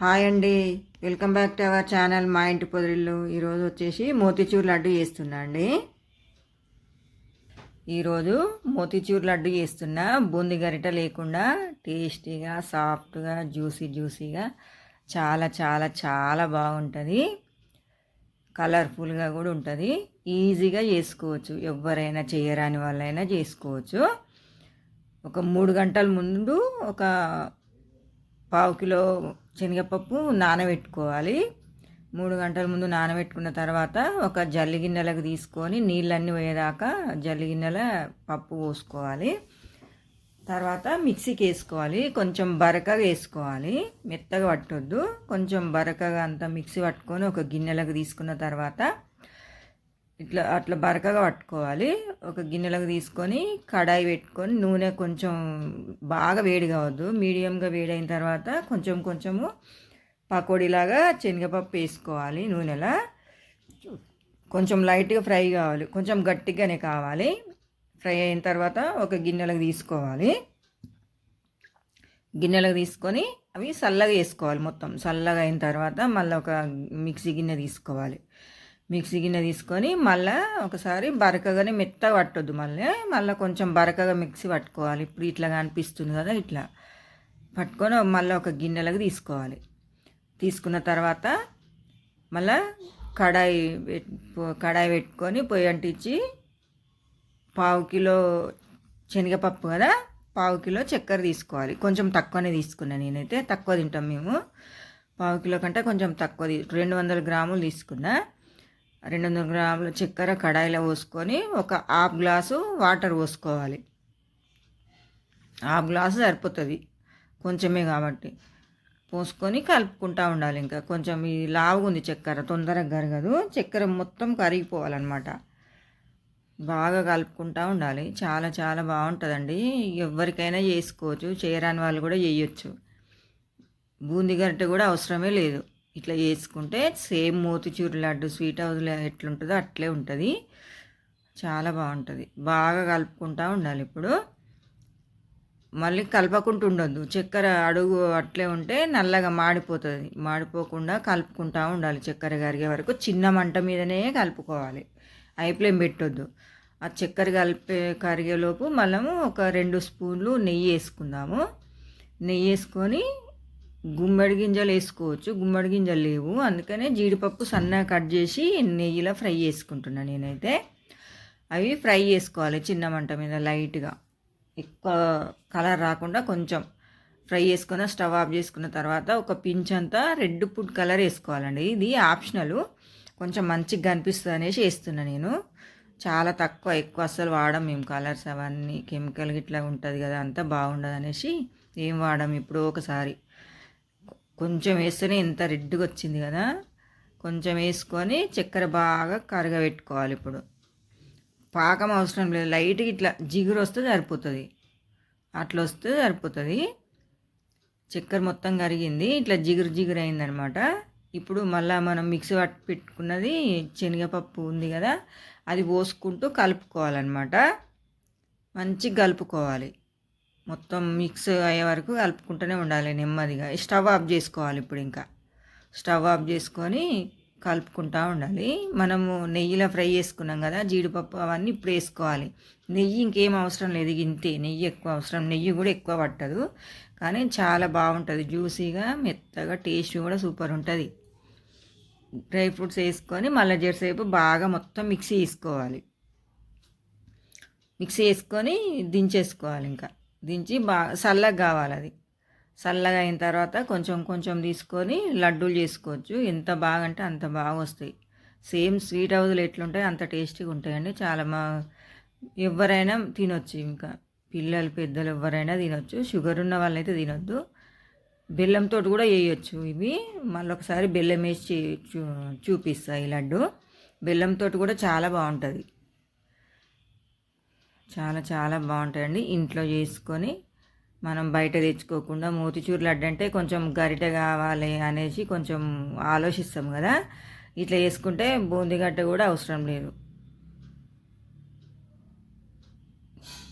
Hi అండి. Welcome back to our channel మా ఇంటి పొదిరిల్లు ఈరోజు వచ్చేసి మోతిచూర్ లడ్డు చేస్తున్నా అండి ఈరోజు మోతీచూర్ లడ్డు చేస్తున్నా. బూంది గరిట లేకుండా టేస్టీగా సాఫ్ట్గా జ్యూసీ జ్యూసీగా చాలా చాలా చాలా బాగుంటుంది. కలర్ఫుల్గా కూడా ఉంటుంది. ఈజీగా చేసుకోవచ్చు. ఎవరైనా చేయరాని వాళ్ళైనా చేసుకోవచ్చు. ఒక మూడు గంటల ముందు ఒక పావు కిలో శనగపప్పు నానబెట్టుకోవాలి. మూడు గంటల ముందు నానబెట్టుకున్న తర్వాత ఒక జల్లి గిన్నెలకు తీసుకొని నీళ్ళన్నీ పోయేదాకా జల్లి గిన్నెల పప్పు పోసుకోవాలి. తర్వాత మిక్సీకి వేసుకోవాలి. కొంచెం బరకగా వేసుకోవాలి. మెత్తగా పట్టొద్దు. కొంచెం బరకగా అంతా మిక్సీ పట్టుకొని ఒక గిన్నెలకు తీసుకున్న తర్వాత ఇట్లా అట్లా బరకగా పట్టుకోవాలి. ఒక గిన్నెలకు తీసుకొని కడాయి పెట్టుకొని నూనె కొంచెం బాగా వేడి కావద్దు మీడియంగా వేడైన తర్వాత కొంచెం కొంచెము పకోడీలాగా శనగపప్పు వేసుకోవాలి నూనెలో. కొంచెం లైట్గా ఫ్రై కావాలి. కొంచెం గట్టిగానే కావాలి. ఫ్రై అయిన తర్వాత ఒక గిన్నెలకు తీసుకోవాలి. గిన్నెలకు తీసుకొని అవి చల్లగా వేసుకోవాలి మొత్తం. చల్లగా అయిన తర్వాత మళ్ళీ ఒక మిక్సీ గిన్నె తీసుకోవాలి. మిక్సీ గిన్నె తీసుకొని మళ్ళీ ఒకసారి బరకగానే మెత్తగా పట్టొద్దు మళ్ళీ. మళ్ళీ కొంచెం బరకగా మిక్సీ పట్టుకోవాలి. ఇప్పుడు ఇట్లా కనిపిస్తుంది కదా ఇట్లా. పట్టుకొని మళ్ళీ ఒక గిన్నెలకు తీసుకోవాలి. తీసుకున్న తర్వాత మళ్ళీ కడాయి కడాయి పెట్టుకొని పొయ్యి అంటించి పావు కిలో శనగపప్పు కదా పావు కిలో చక్కెర తీసుకోవాలి. కొంచెం తక్కువనే తీసుకున్నాను నేనైతే. తక్కువ తింటాం మేము. పావు కిలో కంటే కొంచెం తక్కువ రెండు వందల గ్రాములు తీసుకున్నా. రెండు వందల గ్రాముల చక్కెర కడాయిలో పోసుకొని ఒక హాఫ్ గ్లాసు వాటర్ పోసుకోవాలి. హాఫ్ గ్లాసు సరిపోతుంది కొంచెమే కాబట్టి. పోసుకొని కలుపుకుంటూ ఉండాలి ఇంకా. కొంచెం ఈ లావుగా ఉంది చక్కెర తొందరగా కరగదు. చక్కెర మొత్తం కరిగిపోవాలన్నమాట. బాగా కలుపుకుంటూ ఉండాలి. చాలా చాలా బాగుంటుందండి. ఎవరికైనా చేసుకోవచ్చు. చేయరాని వాళ్ళు కూడా చేయొచ్చు. బూంది గరిటె కూడా అవసరమే లేదు. ఇట్లా చేసుకుంటే same motichoor laddu sweet house ఎట్లుంటుందో అట్లే ఉంటుంది. చాలా బాగుంటుంది. బాగా కలుపుకుంటూ ఉండాలి ఇప్పుడు. మళ్ళీ కలపకుండా ఉండొద్దు. చక్కెర అడుగు అట్లే ఉంటే నల్లగా మాడిపోతుంది. మాడిపోకుండా కలుపుకుంటూ ఉండాలి చక్కెర కరిగే వరకు. చిన్న మంట మీదనే కలుపుకోవాలి. హై పెట్టొద్దు. ఆ చక్కెర కలిపే కరిగేలోపు మనము ఒక రెండు స్పూన్లు నెయ్యి వేసుకుందాము. నెయ్యి వేసుకొని గుమ్మడి గింజలు వేసుకోవచ్చు గుమ్మడి గింజలు లేవు. అందుకనే జీడిపప్పు సన్నగా కట్ చేసి నెయ్యిలో ఫ్రై చేసుకుంటున్నాను నేనైతే. అవి ఫ్రై చేసుకోవాలి చిన్న మంట మీద లైట్గా. ఎక్కువ కలర్ రాకుండా కొంచెం ఫ్రై చేసుకున్న స్టవ్ ఆఫ్ చేసుకున్న తర్వాత ఒక పించ్ అంతా రెడ్ ఫుడ్ కలర్ వేసుకోవాలండి. ఇది ఆప్షనల్. కొంచెం మంచిగా కనిపిస్తుంది అనేసి వేస్తున్నా నేను. చాలా తక్కువ ఎక్కువ అస్సలు వాడం మేము కలర్స్ అవన్నీ. కెమికల్ ఇట్లా ఉంటుంది కదా అంతా బాగుండదు అనేసి ఏం వాడము ఇప్పుడు ఒకసారి. కొంచెం వేస్తేనే ఇంత రెడ్గా వచ్చింది కదా. కొంచెం వేసుకొని చక్కెర బాగా కరగబెట్టుకోవాలి ఇప్పుడు. పాకం అవసరం లేదు. లైట్గా ఇట్లా జిగురు వస్తే సరిపోతుంది. అట్లా వస్తే సరిపోతుంది. చక్కెర మొత్తం కరిగింది. ఇట్లా జిగురు జిగురు అయిందనమాట. ఇప్పుడు మళ్ళీ మనం మిక్సీ పట్టి పెట్టుకున్నది శనగపప్పు ఉంది కదా అది పోసుకుంటూ కలుపుకోవాలన్నమాట మంచిగా కలుపుకోవాలి. మొత్తం మిక్స్ అయ్యే వరకు కలుపుకుంటూనే ఉండాలి నెమ్మదిగా. స్టవ్ ఆఫ్ చేసుకోవాలి ఇప్పుడు ఇంకా. స్టవ్ ఆఫ్ చేసుకొని కలుపుకుంటూ ఉండాలి. మనము నెయ్యిలో ఫ్రై చేసుకున్నాం కదా జీడిపప్పు అవన్నీ ఇప్పుడు వేసుకోవాలి. నెయ్యి ఇంకేం అవసరం లేదు ఇంతే. నెయ్యి ఎక్కువ అవసరం నెయ్యి కూడా ఎక్కువ పట్టదు. కానీ చాలా బాగుంటుంది జ్యూసీగా మెత్తగా టేస్ట్ కూడా సూపర్ ఉంటుంది. డ్రై ఫ్రూట్స్ వేసుకొని మళ్ళీ జరసేపు బాగా మొత్తం మిక్సీ వేసుకోవాలి మిక్సీ వేసుకొని దించేసుకోవాలి ఇంకా. దించి బాగా చల్లగా కావాలి అది. చల్లగా అయిన తర్వాత కొంచెం కొంచెం తీసుకొని లడ్డూలు చేసుకోవచ్చు. ఎంత బాగా అంటే అంత బాగా వస్తాయి సేమ్ స్వీట్ అవధులు ఎట్లుంటాయి అంత టేస్టీగా ఉంటాయండి. చాలా మా ఎవరైనా తినొచ్చు ఇంకా. పిల్లలు పెద్దలు ఎవరైనా తినొచ్చు. షుగర్ ఉన్న వాళ్ళైతే తినొద్దు. బెల్లంతో కూడా వేయొచ్చు ఇవి మళ్ళీ ఒకసారి బెల్లం వేసి చూ చూపిస్తాయి లడ్డు. బెల్లంతో కూడా చాలా బాగుంటుంది. చాలా చాలా బాగుంటాయండి. ఇంట్లో చేసుకొని మనం బయట తెచ్చుకోకుండా మోతిచూరు లడ్డు అంటే కొంచెం గరిట కావాలి అనేసి కొంచెం ఆలోచిస్తాం కదా. ఇట్లా వేసుకుంటే బూందీగడ్డ కూడా అవసరం లేదు.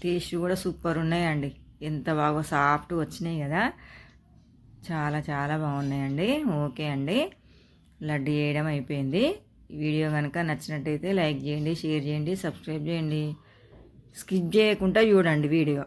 టేస్ట్ కూడా సూపర్ ఉన్నాయండి. ఎంత బాగా సాఫ్ట్ వచ్చినాయి కదా. చాలా చాలా బాగున్నాయండి. ఓకే అండి. లడ్డు చేయడం అయిపోయింది. వీడియో కనుక నచ్చినట్టయితే లైక్ చేయండి షేర్ చేయండి సబ్స్క్రైబ్ చేయండి. స్కిప్ చేయకుండా చూడండి వీడియో.